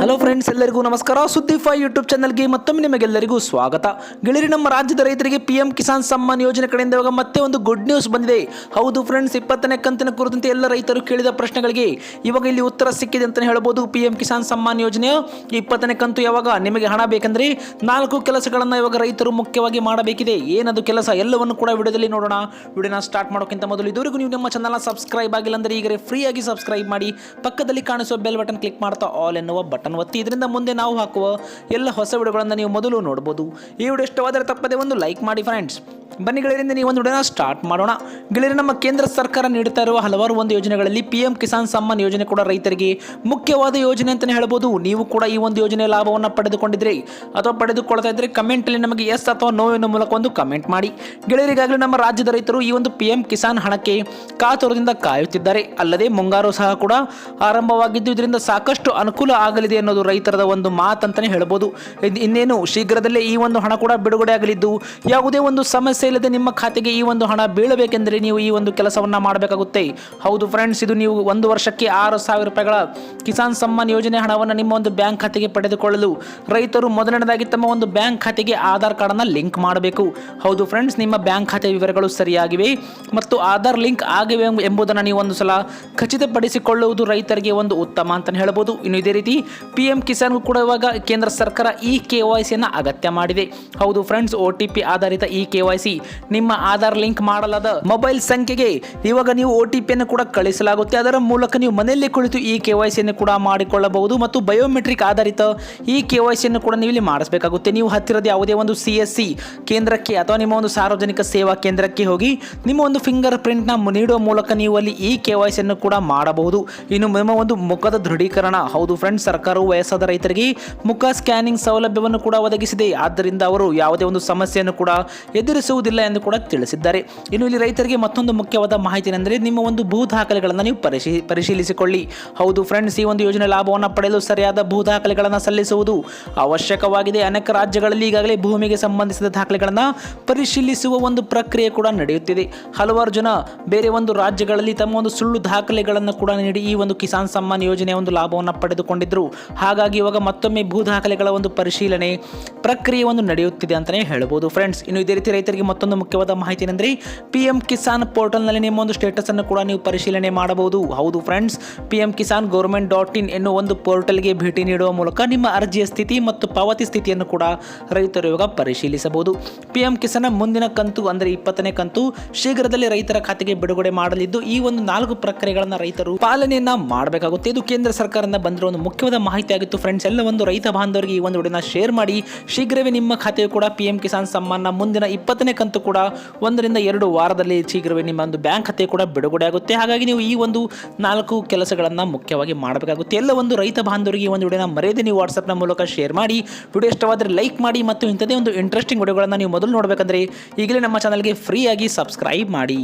Hello friends ಎಲ್ಲರಿಗೂ ನಮಸ್ಕಾರ. ಸುದ್ದಿ ಫೈ ಯೂಟ್ಯೂಬ್ ಚಾನಲ್ಗೆ ಮತ್ತೊಮ್ಮೆ ನಿಮಗೆಲ್ಲರಿಗೂ ಸ್ವಾಗತ. ಗೆಳೆಯರಿ ನಮ್ಮ ರಾಜ್ಯದ ರೈತರಿಗೆ ಪಿ ಎಂ ಕಿಸಾನ್ ಸಮ್ಮಾನ್ ಯೋಜನೆ ಕಡೆಯಿಂದ ಇವಾಗ ಮತ್ತೆ ಒಂದು ಗುಡ್ ನ್ಯೂಸ್ ಬಂದಿದೆ. ಹೌದು ಫ್ರೆಂಡ್ಸ್ ಇಪ್ಪತ್ತನೇ ಕಂತಿನ ಕುರಿತಂತೆ ಎಲ್ಲ ರೈತರು ಕೇಳಿದ ಪ್ರಶ್ನೆಗಳಿಗೆ ಇವಾಗ ಇಲ್ಲಿ ಉತ್ತರ ಸಿಕ್ಕಿದೆ ಅಂತಲೇ ಹೇಳ್ಬೋದು ಪಿ ಎಂ ಕಿಸಾನ್ ಸಮ್ಮಾನ್ ಯೋಜನೆಯ ಇಪ್ಪತ್ತನೇ ಕಂತು ಯಾವಾಗ, ನಿಮಗೆ ಹಣ ಬೇಕಂದ್ರೆ ನಾಲ್ಕು ಕೆಲಸಗಳನ್ನು ಇವಾಗ ರೈತರು ಮುಖ್ಯವಾಗಿ ಮಾಡಬೇಕಿದೆ. ಏನದು ಕೆಲಸ? ಎಲ್ಲವನ್ನು ಕೂಡ ವಿಡಿಯೋದಲ್ಲಿ ನೋಡೋಣ. ವಿಡಿಯೋನ ಸ್ಟಾರ್ಟ್ ಮಾಡೋಕ್ಕಿಂತ ಮೊದಲು ಇದುವರೆಗೂ ನೀವು ನಮ್ಮ ಚಾನಲ್ನ ಸಬ್ಸ್ಕ್ರೈಬ್ ಆಗಿಲ್ಲ ಅಂದರೆ ಈಗ ಫ್ರೀಯಾಗಿ ಸಬ್ಸ್ಕ್ರೈಬ್ ಮಾಡಿ, ಪಕ್ಕದಲ್ಲಿ ಕಾಣಿಸುವ ಬೆಲ್ ಬಟನ್ ಕ್ಲಿಕ್ ಮಾಡ್ತಾ ಆಲ್ ಎನ್ನುವ ಬಟನ್ ಒತ್ತಿ, ಇದರಿಂದ ಮುಂದೆ ನಾವು ಹಾಕುವ ಎಲ್ಲ ಹೊಸ ವಿಡಿಯೋಗಳನ್ನು ನೀವು ಮೊದಲು ನೋಡ್ಬೋದು. ಈ ವಿಡಿಯೋ ಇಷ್ಟವಾದರೆ ತಪ್ಪದೆ ಒಂದು ಲೈಕ್ ಮಾಡಿ ಫ್ರೆಂಡ್ಸ್ ಬನ್ನಿ ಗೆಳೆಯರಿಂದ ನೀವು ಒಂದು ಸ್ಟಾರ್ಟ್ ಮಾಡೋಣ. ಗೆಳೆಯರು, ನಮ್ಮ ಕೇಂದ್ರ ಸರ್ಕಾರ ನೀಡುತ್ತಾ ಇರುವ ಹಲವಾರು ಒಂದು ಯೋಜನೆಗಳಲ್ಲಿ ಪಿ ಎಂ ಕಿಸಾನ್ ಸಮ್ಮಾನ್ ಯೋಜನೆ ಕೂಡ ರೈತರಿಗೆ ಮುಖ್ಯವಾದ ಯೋಜನೆ ಅಂತಲೇ ಹೇಳ್ಬೋದು. ನೀವು ಕೂಡ ಈ ಒಂದು ಯೋಜನೆ ಲಾಭವನ್ನು ಪಡೆದುಕೊಂಡಿದ್ರೆ ಅಥವಾ ಪಡೆದುಕೊಳ್ತಾ ಇದ್ರೆ ಕಮೆಂಟಲ್ಲಿ ನಮಗೆ ಎಸ್ ಅಥವಾ ನೋ ಎನ್ನುವ ಮೂಲಕ ಒಂದು ಕಮೆಂಟ್ ಮಾಡಿ. ಗೆಳೆಯರಿಗಾಗಲೇ ನಮ್ಮ ರಾಜ್ಯದ ರೈತರು ಈ ಒಂದು ಪಿ ಎಂ ಕಿಸಾನ್ ಹಣಕ್ಕೆ ಕಾತುರದಿಂದ ಕಾಯುತ್ತಿದ್ದಾರೆ. ಅಲ್ಲದೆ ಮುಂಗಾರು ಸಹ ಕೂಡ ಆರಂಭವಾಗಿದ್ದು, ಇದರಿಂದ ಸಾಕಷ್ಟು ಅನುಕೂಲ ಆಗಲಿದೆ ಅನ್ನೋದು ರೈತರದ ಒಂದು ಮಾತಂತಲೇ ಹೇಳ್ಬೋದು. ಇನ್ನೇನು ಶೀಘ್ರದಲ್ಲೇ ಈ ಒಂದು ಹಣ ಕೂಡ ಬಿಡುಗಡೆ ಆಗಲಿದ್ದು ಯಾವುದೇ ಒಂದು ಸಮಸ್ಯೆ ಇಲ್ಲದೆ ನಿಮ್ಮ ಖಾತೆಗೆ ಈ ಒಂದು ಹಣ ಬೀಳಬೇಕೆಂದರೆ ನೀವು ಈ ಒಂದು ಕೆಲಸವನ್ನ ಮಾಡಬೇಕಾಗುತ್ತೆ. ಹೌದು ಫ್ರೆಂಡ್ಸ್ ಇದು ನೀವು ಒಂದು ವರ್ಷಕ್ಕೆ ಆರು ಸಾವಿರ ರೂಪಾಯಿಗಳ ಕಿಸಾನ್ ಸಮ್ಮಾನ್ ಯೋಜನೆ ಹಣವನ್ನು ನಿಮ್ಮ ಒಂದು ಬ್ಯಾಂಕ್ ಖಾತೆಗೆ ಪಡೆದುಕೊಳ್ಳಲು ರೈತರು ಮೊದಲನೇದಾಗಿ ತಮ್ಮ ಒಂದು ಬ್ಯಾಂಕ್ ಖಾತೆಗೆ ಆಧಾರ್ ಕಾರ್ಡನ್ನು ಲಿಂಕ್ ಮಾಡಬೇಕು. ಹೌದು ಫ್ರೆಂಡ್ಸ್ ನಿಮ್ಮ ಬ್ಯಾಂಕ್ ಖಾತೆ ವಿವರಗಳು ಸರಿಯಾಗಿವೆ ಮತ್ತು ಆಧಾರ್ ಲಿಂಕ್ ಆಗಿವೆ ಎಂಬ- ಎಂಬುದನ್ನು ನೀವು ಒಂದು ಸಲ ಖಚಿತಪಡಿಸಿಕೊಳ್ಳುವುದು ರೈತರಿಗೆ ಒಂದು ಉತ್ತಮ ಅಂತಲೇ ಹೇಳಬಹುದು ಇನ್ನು ಇದೇ ರೀತಿ ಪಿ ಎಂ ಕಿಸಾನ್ಗೂ ಕೂಡ ಇವಾಗ ಕೇಂದ್ರ ಸರ್ಕಾರ ಈ ಕೆ ವೈ ಸಿಯನ್ನು ಅಗತ್ಯ ಮಾಡಿದೆ. ಹೌದು ಫ್ರೆಂಡ್ಸ್ ಒ ಟಿ ಪಿ ಆಧಾರಿತ ಈ ಕೆ ವೈ ಸಿ ನಿಮ್ಮ ಆಧಾರ್ ಲಿಂಕ್ ಮಾಡಲಾದ ಮೊಬೈಲ್ ಸಂಖ್ಯೆಗೆ ಇವಾಗ ನೀವು ಒ ಟಿ ಕೂಡ ಕಳಿಸಲಾಗುತ್ತೆ. ಅದರ ಮೂಲಕ ನೀವು ಮನೆಯಲ್ಲೇ ಕುಳಿತು ಈ ಕೆ ವೈ ಕೂಡ ಮಾಡಿಕೊಳ್ಳಬಹುದು ಮತ್ತು ಬಯೋಮೆಟ್ರಿಕ್ ಆಧಾರಿತ ಈ ಕೆ ವೈ ಕೂಡ ನೀವು ಇಲ್ಲಿ ಮಾಡಿಸಬೇಕಾಗುತ್ತೆ. ನೀವು ಹತ್ತಿರದ ಯಾವುದೇ ಒಂದು ಸಿ ಎಸ್ ಸಿ ಕೇಂದ್ರಕ್ಕೆ ಅಥವಾ ನಿಮ್ಮ ಒಂದು ಸಾರ್ವಜನಿಕ ಸೇವಾ ಕೇಂದ್ರಕ್ಕೆ ಹೋಗಿ ನಿಮ್ಮ ಒಂದು ಫಿಂಗರ್ ಪ್ರಿಂಟ್ನ ನೀಡುವ ಮೂಲಕ ನೀವು ಅಲ್ಲಿ ಈ ಕೆ ವೈ ಕೂಡ ಮಾಡಬಹುದು. ಇನ್ನು ನಿಮ್ಮ ಒಂದು ಮುಖದ ದೃಢೀಕರಣ. ಹೌದು ಫ್ರೆಂಡ್ಸ್ ಸರ್ಕಾರವು ವಯಸ್ಸಾದ ರೈತರಿಗೆ ಮುಖ ಸ್ಕ್ಯಾನಿಂಗ್ ಸೌಲಭ್ಯವನ್ನು ಕೂಡ ಒದಗಿಸಿದೆ. ಆದ್ದರಿಂದ ಅವರು ಯಾವುದೇ ಒಂದು ಸಮಸ್ಯೆಯನ್ನು ಕೂಡ ಎದುರಿಸುವುದಿಲ್ಲ ಎಂದು ಕೂಡ ತಿಳಿಸಿದ್ದಾರೆ. ಇನ್ನು ಇಲ್ಲಿ ರೈತರಿಗೆ ಮತ್ತೊಂದು ಮುಖ್ಯವಾದ ಮಾಹಿತಿ ಏನೆಂದರೆ ನಿಮ್ಮ ಒಂದು ಭೂ ದಾಖಲೆಗಳನ್ನು ನೀವು ಪರಿಶೀ, ಪರಿಶೀಲಿಸಿಕೊಳ್ಳಿ. ಹೌದು ಫ್ರೆಂಡ್ಸ್ ಈ ಒಂದು ಯೋಜನೆ ಲಾಭವನ್ನು ಪಡೆಯಲು ಸರಿಯಾದ ಭೂ ದಾಖಲೆಗಳನ್ನು ಸಲ್ಲಿಸುವುದು ಅವಶ್ಯಕವಾಗಿದೆ. ಅನೇಕ ರಾಜ್ಯಗಳಲ್ಲಿ ಈಗಾಗಲೇ ಭೂಮಿಗೆ ಸಂಬಂಧಿಸಿದ ದಾಖಲೆಗಳನ್ನು ಪರಿಶೀಲಿಸುವ ಒಂದು ಪ್ರಕ್ರಿಯೆ ಕೂಡ ನಡೆಯುತ್ತಿದೆ. ಹಲವಾರು ಜನ ಬೇರೆ ಒಂದು ರಾಜ್ಯಗಳಲ್ಲಿ ತಮ್ಮ ಒಂದು ಸುಳ್ಳು ದಾಖಲೆಗಳನ್ನು ಕೂಡ ನೀಡಿ ಈ ಒಂದು ಕಿಸಾನ್ ಸಮ್ಮಾನ್ ಯೋಜನೆಯ ಒಂದು ಲಾಭವನ್ನು ಪಡೆದುಕೊಂಡಿದ್ದರು ಹಾಗಾಗಿ ಇವಾಗ ಮತ್ತೊಮ್ಮೆ ಭೂ ದಾಖಲೆಗಳ ಒಂದು ಪರಿಶೀಲನೆ ಪ್ರಕ್ರಿಯೆ ಒಂದು ನಡೆಯುತ್ತಿದೆ ಅಂತಲೇ ಹೇಳ್ಬೋದು. ಫ್ರೆಂಡ್ಸ್ ಇನ್ನು ಇದೇ ರೀತಿ ರೈತರಿಗೆ ಮತ್ತೊಂದು ಮುಖ್ಯವಾದ ಮಾಹಿತಿ ಏನಂದ್ರೆ ಪಿ ಎಂ ಕಿಸಾನ್ ಪೋರ್ಟಲ್ನಲ್ಲಿ ನಿಮ್ಮ ಒಂದು ಸ್ಟೇಟಸ್ ಅನ್ನು ಕೂಡ ನೀವು ಪರಿಶೀಲನೆ ಮಾಡಬಹುದು. ಹೌದು friends P M Kisan government dot in ಎನ್ನುವ ಒಂದು ಪೋರ್ಟಲ್ಗೆ ಭೇಟಿ ನೀಡುವ ಮೂಲಕ ನಿಮ್ಮ ಅರ್ಜಿಯ ಸ್ಥಿತಿ ಮತ್ತು ಪಾವತಿ ಸ್ಥಿತಿಯನ್ನು ಕೂಡ ರೈತರು ಇವಾಗ ಪರಿಶೀಲಿಸಬಹುದು. ಪಿ ಎಂ ಕಿಸಾನ್ ಮುಂದಿನ ಕಂತು ಅಂದರೆ ಇಪ್ಪತ್ತನೇ ಕಂತು ಶೀಘ್ರದಲ್ಲಿ ರೈತರ ಖಾತೆಗೆ ಬಿಡುಗಡೆ ಮಾಡಲಿದ್ದು, ಈ ಒಂದು ನಾಲ್ಕು ಪ್ರಕ್ರಿಯೆಗಳನ್ನು ರೈತರು ಪಾಲನೆಯನ್ನ ಮಾಡಬೇಕಾಗುತ್ತೆ. ಇದು ಕೇಂದ್ರ ಸರ್ಕಾರದಿಂದ ಬಂದಿರುವ ಒಂದು ಮುಖ್ಯವಾದ ಮಾಹಿತಿ ಆಗಿತ್ತು ಫ್ರೆಂಡ್ಸ್ ಎಲ್ಲ ಒಂದು ರೈತ ಬಾಂಧವರಿಗೆ ಈ ಒಂದು ವಿಡಿಯೋನ ಶೇರ್ ಮಾಡಿ, ಶೀಘ್ರವೇ ನಿಮ್ಮ ಖಾತೆಯು ಕೂಡ ಪಿ ಎಂ ಕಿಸಾನ್ ಸಮ್ಮಾನ ಮುಂದಿನ ಇಪ್ಪತ್ತನೇ ಕಂತು ಕೂಡ ಒಂದರಿಂದ ಎರಡು ವಾರದಲ್ಲಿ ಶೀಘ್ರವೇ ನಿಮ್ಮ ಒಂದು ಬ್ಯಾಂಕ್ ಖಾತೆ ಕೂಡ ಬಿಡುಗಡೆ ಆಗುತ್ತೆ. ಹಾಗಾಗಿ ನೀವು ಈ ಒಂದು ನಾಲ್ಕು ಕೆಲಸಗಳನ್ನು ಮುಖ್ಯವಾಗಿ ಮಾಡಬೇಕಾಗುತ್ತೆ. ಎಲ್ಲ ಒಂದು ರೈತ ಬಾಂಧವರಿಗೆ ಒಂದು ವಿಡಿಯೋನ ಮರೆಯದೆ ನೀವು ವಾಟ್ಸಪ್ನ ಮೂಲಕ ಶೇರ್ ಮಾಡಿ, ವಿಡಿಯೋ ಇಷ್ಟವಾದರೆ ಲೈಕ್ ಮಾಡಿ ಮತ್ತು ಇಂಥದೇ ಒಂದು ಇಂಟ್ರೆಸ್ಟಿಂಗ್ ವಿಡಿಯೋಗಳನ್ನು ನೀವು ಮೊದಲು ನೋಡಬೇಕಂದ್ರೆ ಈಗಲೇ ನಮ್ಮ ಚಾನಲ್ಗೆ ಫ್ರೀಯಾಗಿ ಸಬ್ಸ್ಕ್ರೈಬ್ ಮಾಡಿ.